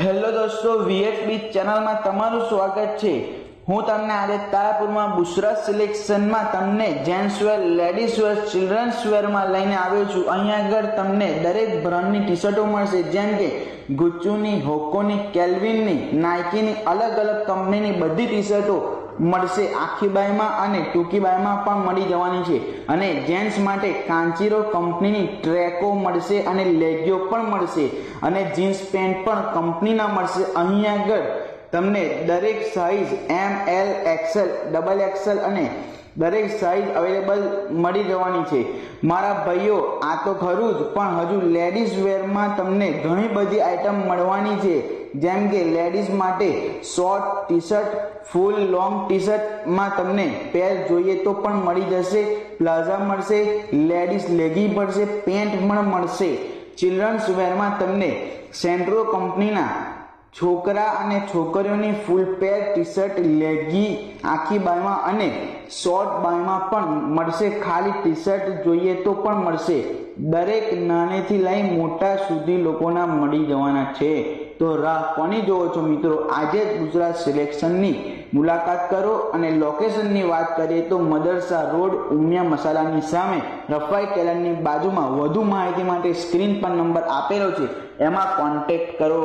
Hello દોસ્તો વીએફબી ચેનલમાં તમારું સ્વાગત છે. હું તમને આજે તારાપુરમાં બુસરા સિલેક્શનમાં તમને gents wear, ladies wear, children's વેરમાં લઈને આવ્યો છું. અહીંયા આગળ તમને દરેક બ્રાન્ડની ટી શર્ટો મળશે, જેમ કે ગુચ્ચુની હોકોની, કેલ્વિનની, નાઇકીની અલગ અલગ કંપનીની બધી ટી શર્ટો મળશે. આખી બાયમાં અને ટૂંકી બાયમાં પણ મળી જવાની છે. અને જેન્ટ્સ માટે કાંચીરો કંપનીની ટ્રેકો મળશે અને લેગીઓ પણ મળશે. અને જીન્સ પેન્ટ પણ કંપનીના મળશે. અહીં આગળ તમને દરેક size M L XL double XL અને દરેક સાઇઝ અવેલેબલ મળી જવાની છે. મારા ભાઈઓ, આ તો ખરું જ, પણ હજુ લેડીઝ વેરમાં તમને ઘણી બધી આઇટમ મળવાની છે. જેમ કે લેડીઝ માટે short T shirt full long T શર્ટમાં તમને પેર જોઈએ તો પણ મળી જશે. પ્લાઝા મળશે લેડીઝ લેગી મળશે પેન્ટ પણ મળશે. ચિલ્ડ્રન્સ વેરમાં તમને સેન્ટ્રો કંપનીના છોકરા અને છોકરીઓની ફૂલ પેર ટી શર્ટ લેગી આખી બાયમાં અને શોર્ટ બાયમાં પણ મળશે. ખાલી ટી શર્ટ જોઈએ તો પણ મળશે. દરેક નાનેથી લઈ મોટા સુધી લોકોના મળી જવાના છે. તો રાહ કોની જોવો છો મિત્રો? આજે જ ગુજરાત સિલેક્શનની મુલાકાત કરો અને લોકેશનની વાત કરીએ તો મદરસા રોડ, ઉમિયા મસાલાની સામે રફાઈ કેલરની બાજુમાં વધુ માહિતી માટે સ્ક્રીન પર નંબર આપેલો છે. એમાં કોન્ટેક્ટ કરો.